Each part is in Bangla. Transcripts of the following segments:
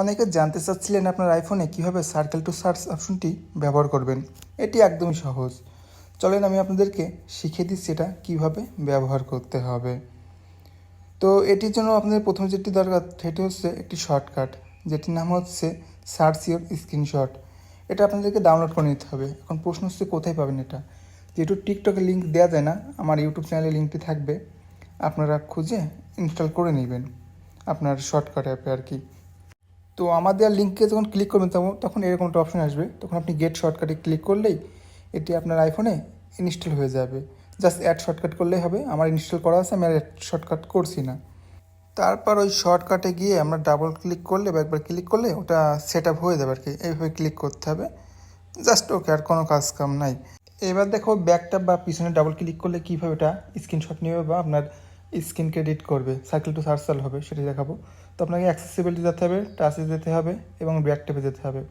অনেকে জানতে চাচ্ছিলেন আপনার আইফোনে কীভাবে সার্কেল টু সার্চ অপশনটি ব্যবহার করবেন। এটি একদমই সহজ। চলেন আমি আপনাদেরকে শিখিয়ে দিচ্ছি এটা কীভাবে ব্যবহার করতে হবে। তো এটির জন্য আপনাদের প্রথমে যেটি দরকার, সেটি হচ্ছে একটি শর্টকাট যেটির নাম হচ্ছে সার্চ ইউর স্ক্রিনশট এটা আপনাদেরকে ডাউনলোড করে নিতে হবে। এখন প্রশ্ন হচ্ছে, কোথায় পাবেন এটা? যেহেতু টিকটকে লিঙ্ক দেওয়া যায় না, আমার ইউটিউব চ্যানেলে লিঙ্কটি থাকবে। আপনারা খুঁজে ইনস্টল করে নেবেন। আপনার শর্টকাট অ্যাপে আর কি। তো আমাদের লিঙ্কে যখন ক্লিক করবেন তখন তখন এরকম একটা অপশন আসবে। তখন আপনি গেট শর্টকাটে ক্লিক করলেই এটি আপনার আইফোনে ইনস্টল হয়ে যাবে। জাস্ট অ্যাড শর্টকাট করলেই হবে। আমার ইনস্টল করা আছে, আমি আর অ্যাড শর্টকাট করছি না। তারপর ওই শর্টকাটে গিয়ে আমরা ডাবল ক্লিক করলে বা একবার ক্লিক করলে ওটা সেট আপ হয়ে যাবে আর কি এইভাবে ক্লিক করতে হবে। জাস্ট ওকে আর কোনো কাজ কাম নাই। এবার দেখো ব্যাকটা বা পিছনে ডাবল ক্লিক করলে কীভাবে এটা স্ক্রিনশট নেবে বা আপনার স্ক্রিনকে এডিট করবে সার্কেল টু সার্চাল হবে, সেটা দেখাবো। তো আপনাকে অ্যাক্সেসিবিলিটি যেতে হবে টাচে যেতে হবে এবং ব্যাক ট্যাপে যেতে হবে।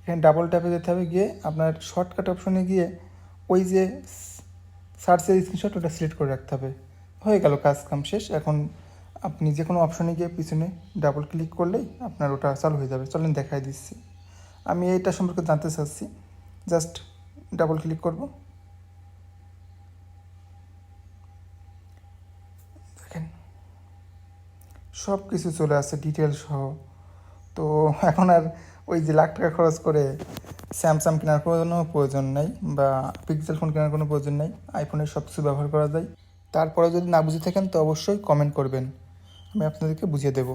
এখানে ডাবল ট্যাপে যেতে হবে, গিয়ে আপনার শর্টকাট অপশনে গিয়ে ওই যে সার্চের স্ক্রিনশট ওটা সিলেক্ট করে রাখতে হবে। হয়ে গেল কাজ, কাম শেষ। এখন আপনি যে কোনো অপশনে গিয়ে পিছনে ডাবল ক্লিক করলেই আপনার ওটা চালু হয়ে যাবে। চলেন দেখাই দিচ্ছি। আমি এইটা সম্পর্কে জানতে চাচ্ছি। জাস্ট ডাবল ক্লিক করব। সব কিছু চলে আসছে ডিটেল সহ। তো এখন আর ওই যে লাখ টাকা খরচ করে স্যামসাং কেনার কোনো প্রয়োজন নেই বা পিক্সেল ফোন কেনার কোনো প্রয়োজন নেই আইফোনের সব কিছু ব্যবহার করা যায়। তারপরে যদি না বুঝে থাকেন তো অবশ্যই কমেন্ট করবেন। আমি আপনাদেরকে বুঝিয়ে দেবো।